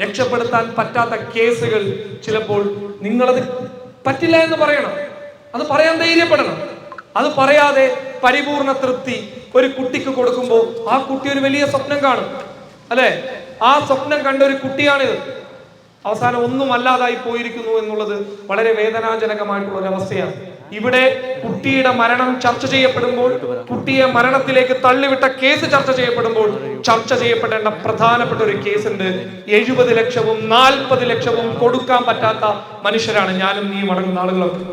രക്ഷപ്പെടുത്താൻ പറ്റാത്ത കേസുകൾ ചിലപ്പോൾ നിങ്ങളത് പറ്റില്ല എന്ന് പറയണം. അത് പറയാൻ ധൈര്യപ്പെടണം. അത് പറയാതെ പരിപൂർണ തൃപ്തി ഒരു കുട്ടിക്ക് കൊടുക്കുമ്പോൾ ആ കുട്ടി ഒരു വലിയ സ്വപ്നം കാണും. അല്ലെ? ആ സ്വപ്നം കണ്ട ഒരു കുട്ടിയാണിത്. അവസാനം ഒന്നും അല്ലാതായി പോയിരിക്കുന്നു എന്നുള്ളത് വളരെ വേദനാജനകമായിട്ടുള്ള ഒരു അവസ്ഥയാണ്. ഇവിടെ കുട്ടിയുടെ മരണം ചർച്ച ചെയ്യപ്പെടുമ്പോൾ കുട്ടിയെ മരണത്തിലേക്ക് തള്ളിവിട്ട കേസ് ചർച്ച ചെയ്യപ്പെടുമ്പോൾ ചർച്ച ചെയ്യപ്പെടേണ്ട പ്രധാനപ്പെട്ട ഒരു കേസുണ്ട്. എഴുപത് ലക്ഷവും നാൽപ്പത് ലക്ഷവും കൊടുക്കാൻ പറ്റാത്ത മനുഷ്യരാണ് ഞാനും നീ അടങ്ങുന്ന ആളുകളൊക്കെ.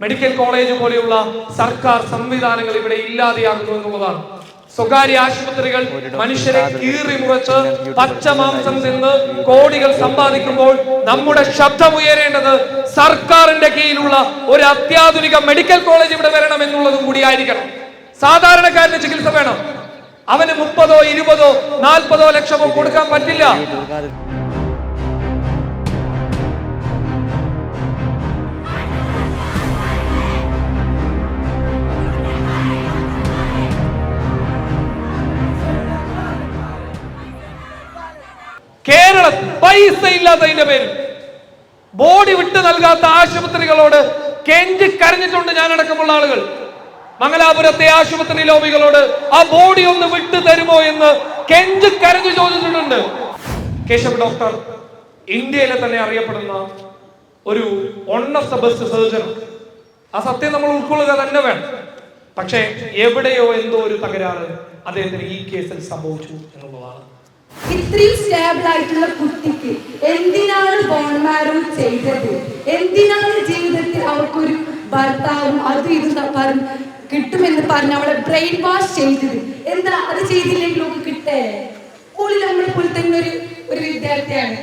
മെഡിക്കൽ കോളേജ് പോലെയുള്ള സർക്കാർ സംവിധാനങ്ങൾ ഇവിടെ ഇല്ലാതെയാകുന്നു എന്നുള്ളതാണ്. സ്വകാര്യ ആശുപത്രികൾ മനുഷ്യരെ കീറി മുറച്ച് പച്ചമാംസം നിന്ന് കോടികൾ സമ്പാദിക്കുമ്പോൾ നമ്മുടെ ശബ്ദം ഉയരേണ്ടത് സർക്കാരിന്റെ കീഴിലുള്ള ഒരു അത്യാധുനിക മെഡിക്കൽ കോളേജ് ഇവിടെ വരണം എന്നുള്ളതും കൂടി ആയിരിക്കണം സാധാരണക്കാരന് ചികിത്സ വേണം. അവന് മുപ്പതോ ഇരുപതോ നാൽപ്പതോ ലക്ഷമോ കൊടുക്കാൻ പറ്റില്ല. പൈസ ഇല്ലാത്തതിന്റെ പേരിൽ. ബോഡി വിട്ട് നൽകാത്ത ആശുപത്രികളോട് കെഞ്ചി കരഞ്ഞിട്ടുണ്ട് ഞാൻ അടക്കമുള്ള ആളുകൾ. മംഗലാപുരത്തെ ആശുപത്രി ലോബികളോട് ആ ബോഡി ഒന്ന് വിട്ടു തരുമോ എന്ന് കെഞ്ചി കരഞ്ഞു ചോദിച്ചിട്ടുണ്ട്. കേശവ് ഡോക്ടർ ഇന്ത്യയിലെ തന്നെ അറിയപ്പെടുന്ന ഒരു വൺ ഓഫ് ദ സർജൻ ആ സത്യം നമ്മൾ ഉൾക്കൊള്ളുക തന്നെ വേണം. പക്ഷേ എവിടെയോ എന്തോ ഒരു തകരാറ് അദ്ദേഹത്തിന് ഈ കേസിൽ സംഭവിച്ചു എന്നുള്ളതാണ്. ഇത്രയും സ്റ്റേബിൾ ആയിട്ടുള്ള കുട്ടിക്ക് എന്തിനാണ് ബോൺമാരോ ചെയ്തത്? എന്തിനാണ് ജീവിതത്തിൽ അവർക്കൊരു ഭർത്താവും അത് ഇത് പറഞ്ഞു കിട്ടുമെന്ന് പറഞ്ഞ് അവളെ ബ്രെയിൻ വാഷ് ചെയ്തത്? എന്താ അത് ചെയ്തില്ലെങ്കിൽ അവൾക്ക് കിട്ടേ? ഓൾ നമ്മളെ പോലെ തന്നെ ഒരു ഒരു വിദ്യാർത്ഥിയാണ്.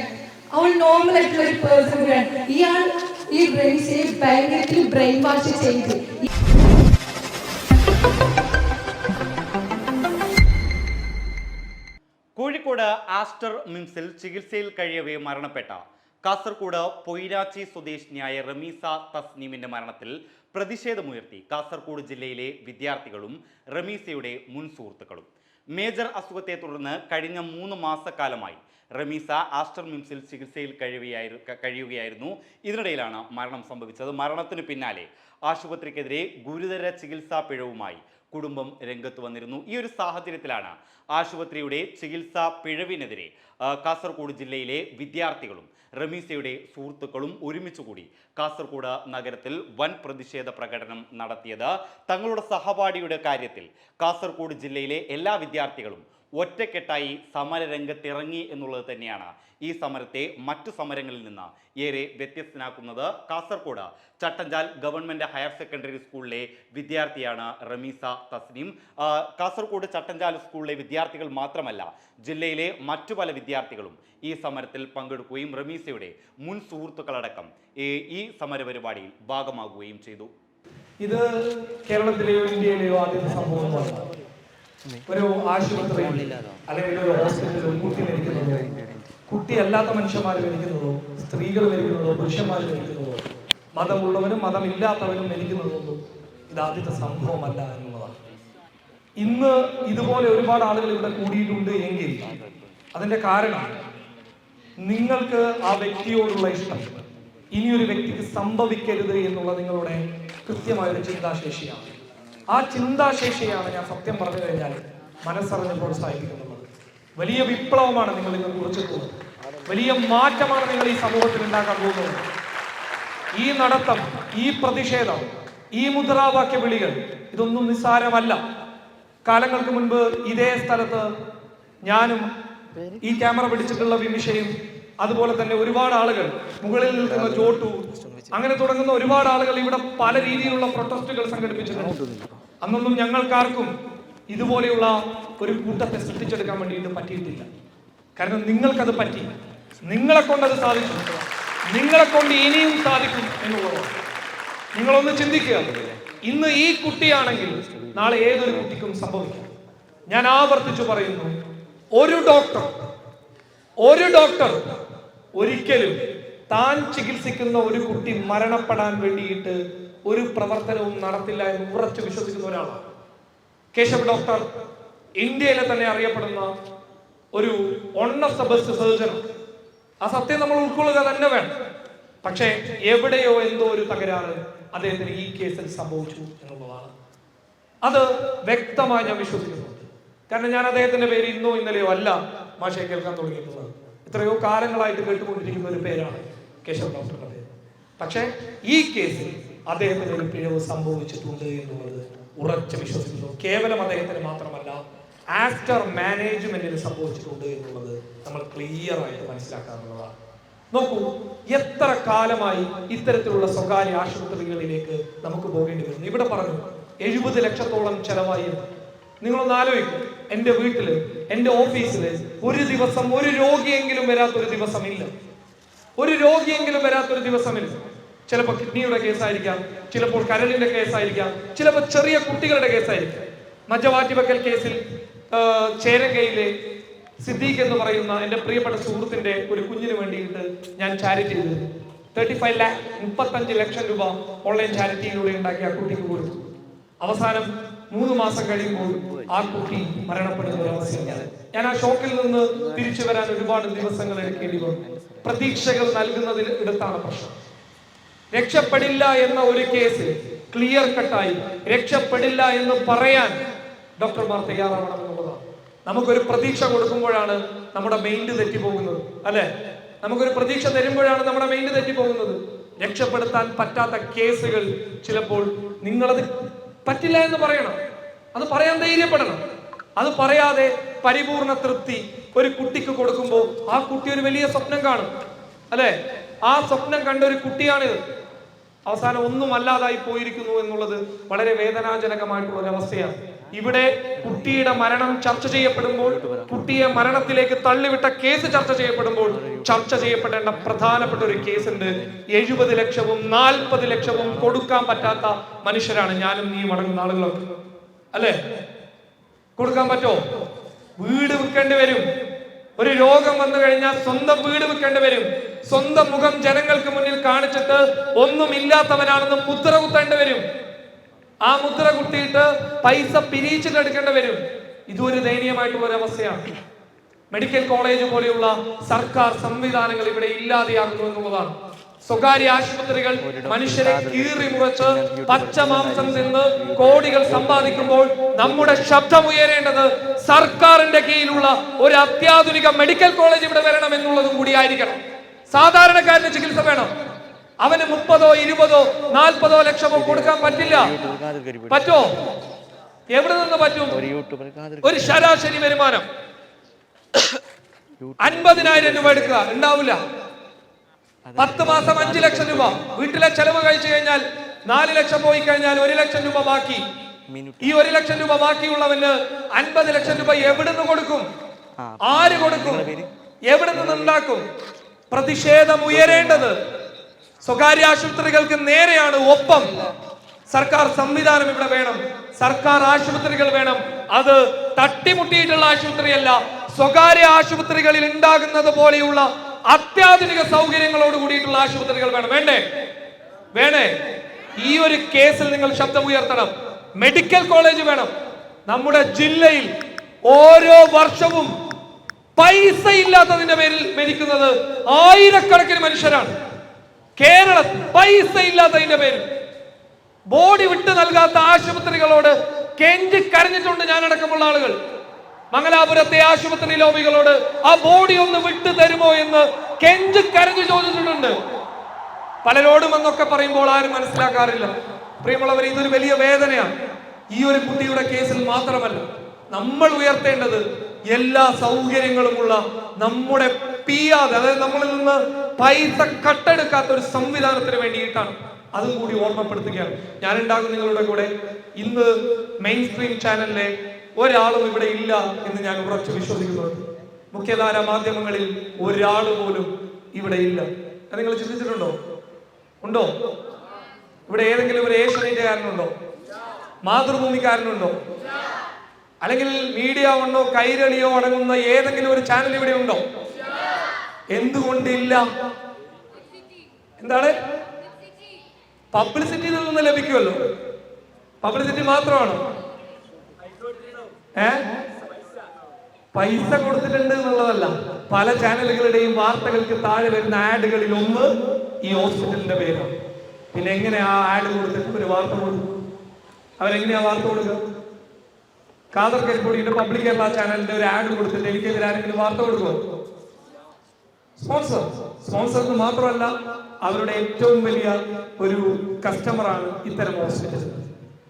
അവൾ നോർമൽ ആയിട്ടുള്ള ഒരു പേഴ്സൺ ഇയാൾ ഈ ബ്രെയിൻ ഭയങ്കരത്തിൽ ബ്രെയിൻ വാഷ് ചെയ്ത്. കോഴിക്കോട് ആസ്റ്റർ മിംസിൽ ചികിത്സയിൽ കഴിയവേ മരണപ്പെട്ട കാസർഗോഡ് പൊയിരാച്ചി സ്വദേശിനിയായ റമീസ തസ്നീമിന്റെ മരണത്തിൽ പ്രതിഷേധമുയർത്തി കാസർഗോഡ് ജില്ലയിലെ വിദ്യാർത്ഥികളും റമീസയുടെ മുൻ സുഹൃത്തുക്കളും. മേജർ അസുഖത്തെ തുടർന്ന് കഴിഞ്ഞ മൂന്ന് മാസക്കാലമായി റമീസ ആസ്റ്റർ മിംസിൽ ചികിത്സയിൽ കഴിയുകയായിരുന്നു കഴിയുകയായിരുന്നു. ഇതിനിടയിലാണ് മരണം സംഭവിച്ചത്. മരണത്തിന് പിന്നാലെ ആശുപത്രിക്കെതിരെ ഗുരുതര ചികിത്സാ പിഴവുമായി കുടുംബം രംഗത്ത് വന്നിരുന്നു. ഈ ഒരു സാഹചര്യത്തിലാണ് ആശുപത്രിയുടെ ചികിത്സാ പിഴവിനെതിരെ കാസർഗോഡ് ജില്ലയിലെ വിദ്യാർത്ഥികളും റമീസയുടെ സുഹൃത്തുക്കളും ഒരുമിച്ച് കൂടി കാസർഗോഡ് നഗരത്തിൽ വൻ പ്രതിഷേധ പ്രകടനം നടത്തിയത്. തങ്ങളുടെ സഹപാഠിയുടെ കാര്യത്തിൽ കാസർഗോഡ് ജില്ലയിലെ എല്ലാ വിദ്യാർത്ഥികളും ഒറ്റക്കെട്ടായി സമരരംഗത്തിറങ്ങി എന്നുള്ളത് തന്നെയാണ്. ഈ സമരത്തെ മറ്റു സമരങ്ങളിൽ നിന്ന് ഏറെ വ്യത്യസ്തനാക്കുന്നത് Kasaragod Chattanchal government higher secondary സ്കൂളിലെ വിദ്യാർത്ഥിയാണ് റമീസ തസ്നീം. കാസർഗോഡ് ചട്ടഞ്ചാൽ സ്കൂളിലെ വിദ്യാർത്ഥികൾ മാത്രമല്ല ജില്ലയിലെ മറ്റു പല വിദ്യാർത്ഥികളും ഈ സമരത്തിൽ പങ്കെടുക്കുകയും റമീസയുടെ മുൻ സുഹൃത്തുക്കളടക്കം ഈ- സമരപരിപാടിയിൽ ഭാഗമാകുകയും ചെയ്തു. ഇത് കേരളത്തിലെയോ ഇന്ത്യയിലെയോ ആദ്യത്തെ സംഭവമല്ല ഒരു ആശുപത്രിയിൽ അല്ലെങ്കിൽ ഒരു ഹോസ്പിറ്റലിൽ കുട്ടി മരിക്കുന്നതോ കുട്ടിയല്ലാത്ത മനുഷ്യന്മാർ മരിക്കുന്നതോ സ്ത്രീകൾ മരിക്കുന്നതോ പുരുഷന്മാർ മരിക്കുന്നതോ മതമുള്ളവരും മതമില്ലാത്തവരും മരിക്കുന്നതോ ഇത് ആദ്യത്തെ സംഭവമല്ല എന്നുള്ളതാണ്. ഇന്ന് ഇതുപോലെ ഒരുപാട് ആളുകൾ ഇവിടെ കൂടിയിട്ടുണ്ട് എങ്കിൽ അതിന്റെ കാരണം നിങ്ങൾക്ക് ആ വ്യക്തിയോടുള്ള ഇഷ്ടം. ഇനിയൊരു വ്യക്തിക്ക് സംഭവിക്കരുത് എന്നുള്ള നിങ്ങളുടെ കൃത്യമായ ഒരു ചിന്താശേഷിയാണ്. ആ ചിന്താശേഷിയാണ് ഞാൻ സത്യം പറഞ്ഞു കഴിഞ്ഞാൽ മനസ്സറിഞ്ഞ് പ്രോത്സാഹിപ്പിക്കുന്നത് വലിയ വിപ്ലവമാണ് നിങ്ങൾ ഇന്ന് കുറിച്ചിട്ടുള്ളത് വലിയ മാറ്റമാണ് നിങ്ങൾ ഈ സമൂഹത്തിൽ ഉണ്ടാക്കാൻ പോകുന്നത്. ഈ നടത്തം ഈ പ്രതിഷേധം ഈ മുദ്രാവാക്യ വിളികൾ ഇതൊന്നും നിസ്സാരമല്ല. കാലങ്ങൾക്ക് മുൻപ് ഇതേ സ്ഥലത്ത് ഞാനും ഈ ക്യാമറ പിടിച്ചിട്ടുള്ള വിമിഷയും അതുപോലെ തന്നെ ഒരുപാട് ആളുകൾ മുകളിൽ നിൽക്കുന്ന ചോട്ടു അങ്ങനെ തുടങ്ങുന്ന ഒരുപാട് ആളുകൾ ഇവിടെ പല രീതിയിലുള്ള പ്രൊട്ടസ്റ്റുകൾ സംഘടിപ്പിച്ചിട്ടുണ്ട്. അന്നൊന്നും ഞങ്ങൾക്കാർക്കും ഇതുപോലെയുള്ള ഒരു കൂട്ടത്തെ സൃഷ്ടിച്ചെടുക്കാൻ വേണ്ടിയിട്ട് പറ്റിയിട്ടില്ല. കാരണം നിങ്ങൾക്കത് പറ്റി. നിങ്ങളെ കൊണ്ടത് സാധിക്കും. നിങ്ങളെ കൊണ്ട് ഇനിയും സാധിക്കും എന്നുള്ളതാണ്. നിങ്ങളൊന്ന് ചിന്തിക്കുക. ഇന്ന് ഈ കുട്ടിയാണെങ്കിൽ നാളെ ഏതൊരു കുട്ടിക്കും സംഭവിക്കും? ഞാൻ ആവർത്തിച്ചു പറയുന്നു. ഒരു ഡോക്ടർ ഒരു ഡോക്ടർ ഒരിക്കലും താൻ ചികിത്സിക്കുന്ന ഒരു കുട്ടി മരണപ്പെടാൻ വേണ്ടിയിട്ട് ഒരു പ്രവർത്തനവും നടത്തില്ല എന്ന് ഉറച്ചു വിശ്വസിക്കുന്ന ഒരാളാണ്. കേശവ് ഡോക്ടർ ഇന്ത്യയിലെ തന്നെ അറിയപ്പെടുന്ന ഒരു വൺ ഓഫ് സർജൻ. ആ സത്യം നമ്മൾ ഉൾക്കൊള്ളുക തന്നെ വേണം. പക്ഷേ എവിടെയോ എന്തോ ഒരു തകരാറ് അദ്ദേഹത്തിന് ഈ കേസിൽ സംഭവിച്ചു എന്നുള്ളതാണ്. അത് വ്യക്തമായി ഞാൻ വിശ്വസിക്കുന്നുണ്ട്. കാരണം ഞാൻ അദ്ദേഹത്തിന്റെ പേര് ഇന്നോ ഇന്നലെയോ അല്ല മാഷെ കേൾക്കാൻ തുടങ്ങിയിട്ടുള്ളത്. എത്രയോ കാലങ്ങളായിട്ട് കേട്ടുകൊണ്ടിരിക്കുന്ന ഒരു പേരാണ് കേശവ് ഡോക്ടറുടെ പേര്. പക്ഷേ ഈ കേസിൽ അദ്ദേഹത്തിന് ഒരു പിഴവ് സംഭവിച്ചിട്ടുണ്ട് എന്നുള്ളത് ഉറച്ച വിശ്വസിക്കുന്നു. കേവലം അദ്ദേഹത്തിന് മാത്രമല്ല ആഫ്റ്റർ മാനേജ്മെന്റിന് സംഭവിച്ചിട്ടുണ്ട് എന്നുള്ളത് നമ്മൾ ക്ലിയർ ആയിട്ട് മനസ്സിലാക്കാറുള്ളതാണ് നോക്കൂ എത്ര കാലമായി ഇത്തരത്തിലുള്ള സ്വകാര്യ ആശുപത്രികളിലേക്ക് നമുക്ക് പോകേണ്ടി വരുന്നു? ഇവിടെ പറഞ്ഞു എഴുപത് ലക്ഷത്തോളം ചെലവായി. നിങ്ങളൊന്ന് ആലോചിക്കും എന്റെ വീട്ടിൽ എന്റെ ഓഫീസിൽ ഒരു ദിവസം ഒരു രോഗിയെങ്കിലും വരാത്തൊരു ദിവസമില്ല. ഒരു രോഗിയെങ്കിലും വരാത്തൊരു ദിവസമില്ല. ചിലപ്പോൾ കിഡ്നിയുടെ കേസായിരിക്കാം ചിലപ്പോൾ കരളിന്റെ കേസായിരിക്കാം ചിലപ്പോൾ ചെറിയ കുട്ടികളുടെ കേസായിരിക്കാം. മജ്ജവാറ്റിവെക്കൽ കേസിൽ ചേരങ്കയിലെ സിദ്ദീഖ് എന്ന് പറയുന്ന എന്റെ പ്രിയപ്പെട്ട സുഹൃത്തിന്റെ ഒരു കുഞ്ഞിന് വേണ്ടിയിട്ട് ഞാൻ ചാരിറ്റി ചെയ്തു തേർട്ടി ഫൈവ് ലാക്ക് മുപ്പത്തഞ്ച് ലക്ഷം രൂപ ഓൺലൈൻ ചാരിറ്റിയിലൂടെ ഉണ്ടാക്കി ആ കുട്ടിക്ക് കൊടുത്തു. അവസാനം മൂന്ന് മാസം കഴിയുമ്പോൾ ആ കുട്ടി മരണപ്പെടുന്ന ഒരു അവസ്ഥയാണ്. ഞാൻ ആ ഷോക്കിൽ നിന്ന് തിരിച്ചു വരാൻ ഒരുപാട് ദിവസങ്ങൾ എടുക്കേണ്ടി വന്നു. പ്രതീക്ഷകൾ നൽകുന്നതിൽ ഇടത്താണ് പ്രശ്നം. രക്ഷപ്പെടില്ല എന്ന ഒരു കേസ് ക്ലിയർ കട്ടായി. രക്ഷപ്പെടില്ല എന്ന് പറയാൻ ഡോക്ടർമാർ തയ്യാറാവണം എന്നുള്ളതാണ്. നമുക്കൊരു പ്രതീക്ഷ കൊടുക്കുമ്പോഴാണ് നമ്മുടെ മൈൻഡ് തെറ്റിപ്പോകുന്നത് അല്ലെ? നമുക്കൊരു പ്രതീക്ഷ തരുമ്പോഴാണ് നമ്മുടെ മൈൻഡ് തെറ്റിപ്പോകുന്നത്. രക്ഷപ്പെടുത്താൻ പറ്റാത്ത കേസുകൾ ചിലപ്പോൾ നിങ്ങളത് പറ്റില്ല എന്ന് പറയണം. അത് പറയാൻ ധൈര്യപ്പെടണം. അത് പറയാതെ പരിപൂർണ തൃപ്തി ഒരു കുട്ടിക്ക് കൊടുക്കുമ്പോൾ ആ കുട്ടി ഒരു വലിയ സ്വപ്നം കാണും അല്ലെ? ആ സ്വപ്നം കണ്ട ഒരു കുട്ടിയാണിത്. അവസാനം ഒന്നും അല്ലാതായി പോയിരിക്കുന്നു എന്നുള്ളത് വളരെ വേദനാജനകമായിട്ടുള്ള ഒരു അവസ്ഥയാണ്. ഇവിടെ കുട്ടിയുടെ മരണം ചർച്ച ചെയ്യപ്പെടുമ്പോൾ കുട്ടിയെ മരണത്തിലേക്ക് തള്ളിവിട്ട കേസ് ചർച്ച ചെയ്യപ്പെടുമ്പോൾ ചർച്ച ചെയ്യപ്പെടേണ്ട പ്രധാനപ്പെട്ട ഒരു കേസ് ഉണ്ട് എഴുപത് ലക്ഷവും നാൽപ്പത് ലക്ഷവും കൊടുക്കാൻ പറ്റാത്ത മനുഷ്യരാണ് ഞാനും നീ അടങ്ങുന്ന ആളുകളൊക്കെ. അല്ലേ? കൊടുക്കാൻ പറ്റോ വീട് വിൽക്കേണ്ടി വരും. ഒരു രോഗം വന്നു കഴിഞ്ഞാൽ സ്വന്തം വീട് വെക്കേണ്ടി വരും. സ്വന്തം മുഖം ജനങ്ങൾക്ക് മുന്നിൽ കാണിച്ചിട്ട് ഒന്നും ഇല്ലാത്തവനാണെന്ന് മുദ്ര കുത്തേണ്ടി വരും. ആ മുദ്ര കുത്തിയിട്ട് പൈസ പിരിച്ചിട്ട് എടുക്കേണ്ടി വരും. ഇതൊരു ദയനീയമായിട്ടുള്ള ഒരു അവസ്ഥയാണ്. മെഡിക്കൽ കോളേജ് പോലെയുള്ള സർക്കാർ സംവിധാനങ്ങൾ ഇവിടെ ഇല്ലാതെയാകുന്നു എന്നുള്ളതാണ്. സ്വകാര്യ ആശുപത്രികൾ മനുഷ്യരെ കീറി മുറച്ച് പച്ചമാംസം നിന്ന് കോടികൾ സമ്പാദിക്കുമ്പോൾ നമ്മുടെ ശബ്ദം ഉയരേണ്ടത് സർക്കാരിന്റെ കീഴിലുള്ള ഒരു അത്യാധുനിക മെഡിക്കൽ കോളേജ് ഇവിടെ വരണം എന്നുള്ളതും കൂടി ആയിരിക്കണം. സാധാരണക്കാരന് ചികിത്സ വേണം. അവന് മുപ്പതോ ഇരുപതോ നാൽപ്പതോ ലക്ഷമോ കൊടുക്കാൻ പറ്റില്ല. പറ്റോ? എവിടെ നിന്ന് പറ്റും? ഒരു ശരാശരി വരുമാനം. അൻപതിനായിരം രൂപ എടുക്കുക. ഉണ്ടാവില്ല. പത്ത് മാസം അഞ്ചു ലക്ഷം രൂപ. വീട്ടിലെ ചെലവ് കഴിച്ചു കഴിഞ്ഞാൽ നാല് ലക്ഷം പോയി കഴിഞ്ഞാൽ ഒരു ലക്ഷം രൂപ ബാക്കി. ഈ ഒരു ലക്ഷം രൂപ ബാക്കിയുള്ളവന് അൻപത് ലക്ഷം രൂപ എവിടുന്ന് കൊടുക്കും? ആര് കൊടുക്കും? എവിടെ നിന്ന് ഉണ്ടാക്കും പ്രതിഷേധം ഉയരേണ്ടത് സ്വകാര്യ ആശുപത്രികൾക്ക് നേരെയാണ് ഒപ്പം. സർക്കാർ സംവിധാനം ഇവിടെ വേണം. സർക്കാർ ആശുപത്രികൾ വേണം. അത് തട്ടിമുട്ടിയിട്ടുള്ള ആശുപത്രിയല്ല. സ്വകാര്യ ആശുപത്രികളിൽ ഉണ്ടാകുന്നത് പോലെയുള്ള അത്യാധുനിക സൗകര്യങ്ങളോട് കൂടിയിട്ടുള്ള ആശുപത്രികൾ വേണം. വേണ്ടേ? വേണേ? ഈ ഒരു കേസിൽ നിങ്ങൾ ശബ്ദം ഉയർത്തണം. മെഡിക്കൽ കോളേജ് വേണം. നമ്മുടെ ജില്ലയിൽ ഓരോ വർഷവും പൈസ ഇല്ലാത്തതിന്റെ പേരിൽ മരിക്കുന്നത് ആയിരക്കണക്കിന് മനുഷ്യരാണ്. കേരളത്തിൽ പൈസ ഇല്ലാത്തതിന്റെ പേരിൽ. ബോഡി വിട്ടു നൽകാത്ത ആശുപത്രികളോട് കെഞ്ചി കരഞ്ഞിട്ടുണ്ട് ഞാനടക്കമുള്ള ആളുകൾ. മംഗലാപുരത്തെ ആശുപത്രി ലോബികളോട് ആ ബോഡി ഒന്ന് വിട്ടു തരുമോ എന്ന് കെഞ്ച് കരഞ്ഞു ചോദിച്ചിട്ടുണ്ട്. പലരോടും എന്നൊക്കെ പറയുമ്പോൾ ആരും മനസ്സിലാക്കാറില്ല. പ്രിയമുള്ളവർ ഇതൊരു വലിയ വേദനയാണ്. ഈ ഒരു കുട്ടിയുടെ കേസിൽ മാത്രമല്ല നമ്മൾ ഉയർത്തേണ്ടത് എല്ലാ സൗകര്യങ്ങളുമുള്ള നമ്മുടെ പിയാതെ അതായത് നമ്മളിൽ നിന്ന് പൈസ കട്ടെടുക്കാത്ത ഒരു സംവിധാനത്തിന് വേണ്ടിയിട്ടാണ് അതും കൂടി ഓർമ്മപ്പെടുത്തുകയാണ്. ഞാൻ ഉണ്ടാകും നിങ്ങളുടെ കൂടെ. ഇന്ന് മെയിൻ സ്ട്രീം ചാനലിലെ ഒരാളും ഇവിടെ ഇല്ല എന്ന് ഞാൻ ഉറച്ചു വിശ്വസിക്കുന്നത് മുഖ്യധാര മാധ്യമങ്ങളിൽ ഒരാൾ പോലും ഇവിടെ ഇല്ല. നിങ്ങൾ ചിന്തിച്ചിട്ടുണ്ടോ? ഉണ്ടോ? ഇവിടെ ഏതെങ്കിലും ഒരു ഏഷ്യൻകാരനുണ്ടോ മാതൃഭൂമിക്കാരനുണ്ടോ? അല്ലെങ്കിൽ മീഡിയ ഉണ്ടോ കൈരളിയോ അടങ്ങുന്ന ഏതെങ്കിലും ഒരു ചാനൽ ഇവിടെ ഉണ്ടോ? എന്തുകൊണ്ടില്ല? എന്താണ്? പബ്ലിസിറ്റി നിന്ന് ലഭിക്കുമല്ലോ പബ്ലിസിറ്റി മാത്രമാണ്. ഏ? പൈസ കൊടുത്തിട്ടുണ്ട് എന്നുള്ളതല്ല. പല ചാനലുകളുടെയും വാർത്തകൾക്ക് താഴെ വരുന്ന ആഡുകളിൽ ഒന്ന് ഈ ഹോസ്പിറ്റലിന്റെ പേരാണ്. പിന്നെ എങ്ങനെ ആ ആഡ് കൊടുത്തിട്ട് ഒരു വാർത്ത കൊടുക്കും? അവരെങ്ങനെയാ വാർത്ത കൊടുക്കുക? കാദർ കരിപ്പൊടിയുടെ പബ്ലിക് കേരള ചാനലിന്റെ ഒരു ആഡ് കൊടുത്തിട്ട് എനിക്കെതിരെ ആരെങ്കിലും വാർത്ത കൊടുക്കുക സ്പോൺസർ. സ്പോൺസർ മാത്രമല്ല അവരുടെ ഏറ്റവും വലിയ ഒരു കസ്റ്റമറാണ് ഇത്തരം ഹോസ്പിറ്റൽ.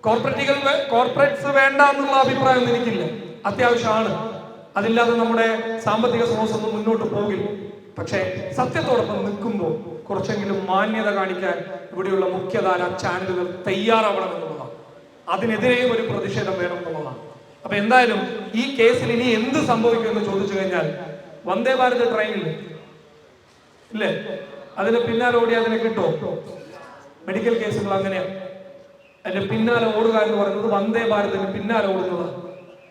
കോർപ്പറേറ്റുകൾ കോർപ്പറേറ്റ്സ് വേണ്ട എന്നുള്ള അഭിപ്രായം എനിക്കില്ല. അത്യാവശ്യമാണ്. അതില്ലാതെ നമ്മുടെ സാമ്പത്തിക സ്രോതസ്സൊന്നും മുന്നോട്ട് പോകില്ല. പക്ഷേ സത്യത്തോടൊപ്പം നിൽക്കുമ്പോൾ കുറച്ചെങ്കിലും മാന്യത കാണിക്കാൻ ഇവിടെയുള്ള മുഖ്യധാര ചാനലുകൾ തയ്യാറാവണം എന്നുള്ളതാണ്. അതിനെതിരെയും ഒരു പ്രതിഷേധം വേണം എന്നുള്ളതാണ്. അപ്പൊ എന്തായാലും ഈ കേസിൽ ഇനി എന്ത് സംഭവിക്കുമെന്ന് ചോദിച്ചു കഴിഞ്ഞാൽ വന്ദേ ഭാരത് ട്രെയിനിൽ ഇല്ലേ? അതിന് പിന്നാലോടി അതിനെ കിട്ടുമോ? മെഡിക്കൽ കേസുകൾ അങ്ങനെയാണ് അതിന്റെ പിന്നാലെ ഓടുക എന്ന് പറയുന്നത് വന്ദേ ഭാരതിന് പിന്നാലെ ഓടുന്നത്.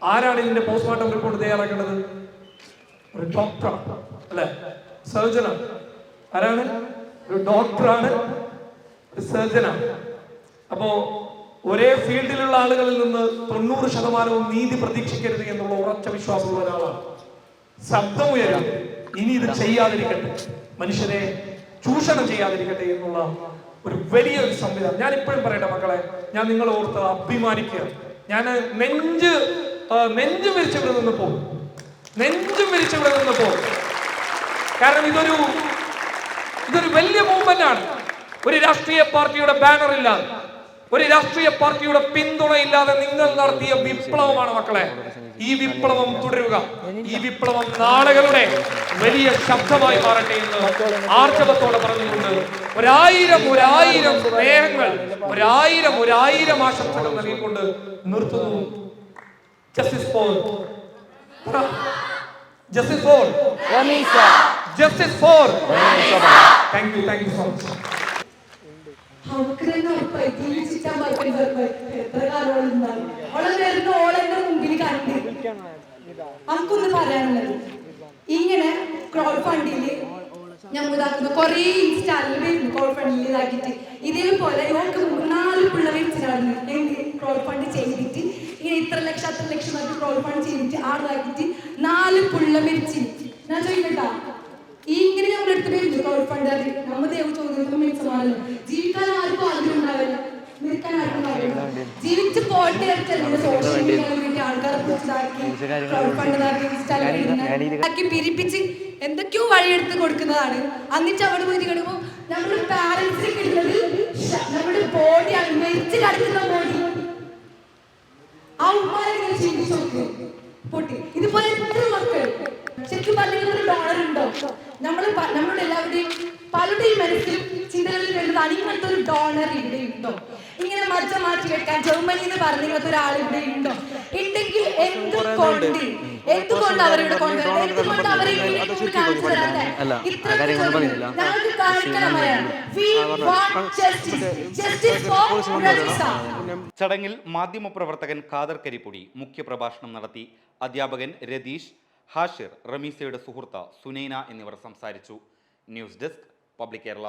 ആരാണ് ഇതിന്റെ പോസ്റ്റ്മോർട്ടം റിപ്പോർട്ട് തയ്യാറാക്കേണ്ടത്? ഒരു ഡോക്ടറാണ് അല്ലെ? സർജനാണ് ആരാണ്? ഒരു ഡോക്ടറാണ് സർജനാണ് അപ്പോ ഒരേ ഫീൽഡിലുള്ള ആളുകളിൽ നിന്ന് തൊണ്ണൂറ് ശതമാനവും നീതി പ്രതീക്ഷിക്കരുത് എന്നുള്ള ഉറച്ച വിശ്വാസമുള്ള ഒരാളാണ്. ശബ്ദം ഉയരാം ഇനി ഇത് ചെയ്യാതിരിക്കട്ടെ. മനുഷ്യരെ ചൂഷണം ചെയ്യാതിരിക്കട്ടെ എന്നുള്ള ഒരു വലിയൊരു സംവിധാനം. ഞാൻ ഇപ്പോഴും പറയട്ടെ മക്കളെ ഞാൻ നിങ്ങൾ ഓർത്ത് അഭിമാനിക്കുക. ഞാൻ നെഞ്ച് നെഞ്ചും വിരിച്ച് ഇവിടെ നിന്ന് പോകും നെഞ്ചും വിരിച്ച് ഇവിടെ നിന്ന് പോകും കാരണം ഇതൊരു ഇതൊരു വലിയ മൂവ്മെന്റ് ആണ്. ഒരു രാഷ്ട്രീയ പാർട്ടിയുടെ ബാനർ ഇല്ലാതെ ഒരു രാഷ്ട്രീയ പാർട്ടിയുടെ പിന്തുണയില്ലാതെ നിങ്ങൾ നടത്തിയ വിപ്ലവമാണ് മക്കളെ. ഈ വിപ്ലവം തുടരുക. ഈ വിപ്ലവം നാളുകളുടെ വലിയ ശബ്ദമായി മാറട്ടെ എന്ന് ആർജവത്തോടെ പറഞ്ഞുകൊണ്ട് ഒരായിരം ഒരായിരം സ്നേഹങ്ങൾ ഒരായിരം ഒരായിരം ആശംസകൾ നൽകിക്കൊണ്ട് നിർത്തുന്നു. Justice for justice for justice for thank you thank you so much. അവൾക്ക് തന്നെ ഉറപ്പായി ജീവിച്ചിട്ടാൻ പറ്റുന്ന എത്ര കാലങ്ങളുണ്ടാവും അവളെ വരുന്ന ഓളെന്റെ മുമ്പിൽ കണ്ട് നമുക്കൊന്ന് പറയാനുള്ളത്. ഇങ്ങനെ ക്രൗഡ് ഫണ്ടിൽ ഞങ്ങൾ ഇതാക്കുന്ന കുറേ ഇൻസ്റ്റാളിൽ വരുന്നു ക്രൗഡ് ഫണ്ടിൽ ഇതാക്കിയിട്ട്. ഇതേപോലെ ഇവർക്ക് മൂന്നാൽ പിള്ളേർ വെച്ചിട്ടാണ് എന്ത് ക്രൗഡ് ഫണ്ട് ചെയ്തിട്ട്. ഇങ്ങനെ ഇത്ര ലക്ഷം അത്ര ലക്ഷം ഒക്കെ ക്രൗഡ് ഫണ്ട് ചെയ്തിട്ട് ആളാക്കിയിട്ട് നാല് പുള്ള മരിച്ചു. ഞാൻ ചോദിക്കട്ടാ? ഈ ഇങ്ങനെ നമ്മൾ എടുത്ത് വരുന്നു ക്രൗഡ് ഫണ്ട് നമ്മ ദൈവം മിനിസമാണല്ലോ ജീവിക്കാൻ ആർക്കും ആഗ്രഹം ഉണ്ടാവില്ല. നിൽക്കാൻ ആർക്കും ആഗ്രഹം ജീവിച്ച് പോയിട്ട് സോഷ്യൽ മീഡിയയിൽ ആൾക്കാരെ പിരിപ്പിച്ച് എന്തൊക്കെയോ വഴിയെടുത്ത് കൊടുക്കുന്നതാണ്. എന്നിട്ട് അവിടെ പോയി കിടക്കുമ്പോൾ നമ്മുടെ പാരന്റ്സ് കിട്ടുന്നത് നമ്മുടെ ബോഡിയാണ് മരിച്ച് കിടക്കുന്ന ബോഡി ആ ഉമ്മാരെ ചിന്തിച്ചു നോക്ക്. പൊട്ടി. ഇതുപോലെ എത്ര മക്കൾ? ശരിക്കും പറഞ്ഞാൽ ഒരു ഡോളർ ഉണ്ടോ? നമ്മൾ നമ്മളുടെ എല്ലാവരുടെയും പലരുടെയും മനസ്സിൽ ചിന്തകളിൽ വരുന്നതാണ് ഇങ്ങനത്തെ ഒരു ഡോളർ ഇവിടെ ഉണ്ടോ? ഇങ്ങനെ മജ്ജ മാറ്റി വെക്കാൻ ജർമ്മനി എന്ന് പറഞ്ഞ ഇങ്ങനത്തെ ഒരാൾ ഇവിടെ ഉണ്ടോ? ഉണ്ടെങ്കിൽ എന്തുകൊണ്ട് എന്തുകൊണ്ട് അവരിവിടെ കൊണ്ടുവരണം എന്തുകൊണ്ട് അവരെ ഇങ്ങനെ കാണിച്ചു ഇത്ര ഞങ്ങൾക്ക് കാണിക്കണം. ചടങ്ങിൽ മാധ്യമപ്രവർത്തകൻ ഖാദർ കരിപ്പൊടി മുഖ്യപ്രഭാഷണം നടത്തി അധ്യാപകൻ രതീഷ് ഹാഷിർ റമീസയുടെ സുഹൃത്ത് സുനൈന എന്നിവർ സംസാരിച്ചു. News desk public Kerala.